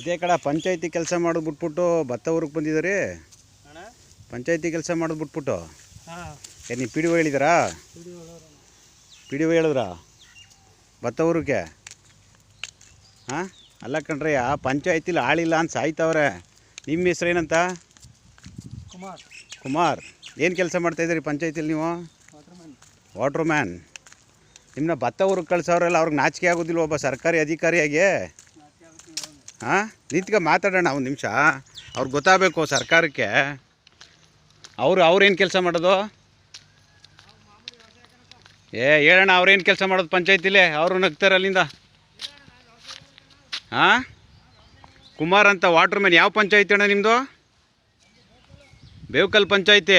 ಇದೇ ಕಡೆ ಪಂಚಾಯತಿ ಕೆಲಸ ಮಾಡೋದು ಬಿಟ್ಬಿಟ್ಟು ಭತ್ತ ಊರಿಗೆ ಬಂದಿದ್ದಾರೆ? ಪಂಚಾಯತಿ ಕೆಲಸ ಮಾಡೋದು ಬಿಟ್ಬಿಟ್ಟು ಹಾಂ. ಏನು ನೀವು ಪಿ ಡಿ ಒ ಹೇಳಿದ್ರ? ಪಿ ಡಿ ಒ ಹೇಳಿದ್ರಾ? ಭತ್ತ ಊರಿಗೆ ಹಾಂ? ಅಲ್ಲ ಕಣ್ರಯ್ಯ ಆ ಪಂಚಾಯತಿಲಿ ಆಳಿಲ್ಲ ಅಂತ ಸಾಯ್ತವ್ರೆ. ನಿಮ್ಮ ಹೆಸ್ರು ಏನಂತ? ಕುಮಾರ್. ಕುಮಾರ್. ಏನು ಕೆಲಸ ಮಾಡ್ತಾಯಿದ್ದೀರಿ ಪಂಚಾಯತಿಲಿ ನೀವು? ವಾಟ್ರ್ ಮ್ಯಾನ್ ನಿಮ್ಮನ್ನ ಭತ್ತ ಊರಿಗೆ ಕಳ್ಸೋರೆಲ್ಲ ಅವ್ರಿಗೆ ನಾಚಿಕೆ ಆಗೋದಿಲ್ಲ ಒಬ್ಬ ಸರ್ಕಾರಿ ಅಧಿಕಾರಿಯಾಗಿ? ಹಾಂ ನಿಂತ್ಕ, ಮಾತಾಡೋಣ ಒಂದು ನಿಮಿಷ. ಅವ್ರಿಗೆ ಗೊತ್ತಾಗಬೇಕು ಸರ್ಕಾರಕ್ಕೆ. ಅವರು, ಅವ್ರೇನು ಕೆಲಸ ಮಾಡೋದು? ಏ ಹೇಳೋಣ ಅವ್ರೇನು ಕೆಲಸ ಮಾಡೋದು ಪಂಚಾಯತಿಲಿ? ಅವರು ನಗ್ತಾರೆ ಅಲ್ಲಿಂದ. ಹಾಂ ಕುಮಾರ್ ಅಂತ ವಾಟ್ರ್ ಮ್ಯಾನ್ ಯಾವ ಪಂಚಾಯತಿ ಅಣ್ಣ ನಿಮ್ಮದು ಬೇವ್ಕಲ್ ಪಂಚಾಯತಿ.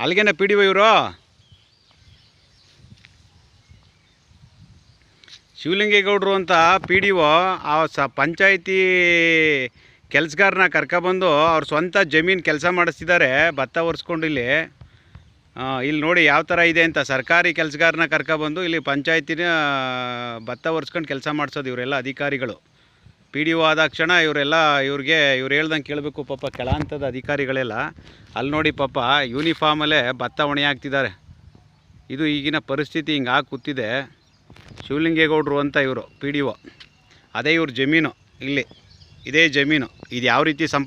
ಅಲ್ಲಿಗೇನ ಪಿ ಡಿ ಒ ಇವರು? ಶಿವಲಿಂಗೇಗೌಡರು ಅಂತ ಪಿ ಡಿ ಒ, ಆ ಸ ಪಂಚಾಯಿತಿ ಕೆಲಸಗಾರನ ಕರ್ಕೊಬಂದು ಅವ್ರ ಸ್ವಂತ ಜಮೀನು ಕೆಲಸ ಮಾಡಿಸ್ತಿದ್ದಾರೆ ಭತ್ತ ಒರೆಸ್ಕೊಂಡು ಇಲ್ಲಿ. ಇಲ್ಲಿ ನೋಡಿ ಯಾವ ಥರ ಇದೆ ಅಂತ ಸರ್ಕಾರಿ ಕೆಲಸಗಾರನ ಕರ್ಕೊಬಂದು ಇಲ್ಲಿ ಪಂಚಾಯತಿನ ಭತ್ತ ಒರೆಸ್ಕೊಂಡು ಕೆಲಸ ಮಾಡಿಸೋದು ಇವರೆಲ್ಲ ಅಧಿಕಾರಿಗಳು. ಪಿ ಡಿ ಒ ಆದಾಕ್ಷಣ ಇವರೆಲ್ಲ ಇವ್ರಿಗೆ, ಇವ್ರು ಹೇಳ್ದಂಗೆ ಕೇಳಬೇಕು ಪಾಪ ಕೆಳ ಅಂತದ ಅಧಿಕಾರಿಗಳೆಲ್ಲ. ಅಲ್ಲಿ ನೋಡಿ ಪಾಪ ಯೂನಿಫಾರ್ಮಲ್ಲೇ ಭತ್ತ ಹೊಣೆ ಹಾಕ್ತಿದ್ದಾರೆ ಇದು ಈಗಿನ ಪರಿಸ್ಥಿತಿ, ಹಿಂಗೆ ಕೂತಿದೆ. ಶಿವಲಿಂಗೇಗೌಡರು ಅಂತ ಇವರು ಪಿ ಡಿ ಒ ಅದೇ ಇವ್ರ ಜಮೀನು, ಇಲ್ಲಿ. ಇದೇ ಜಮೀನು. ಇದು ಯಾವ ರೀತಿ ಸಂಪ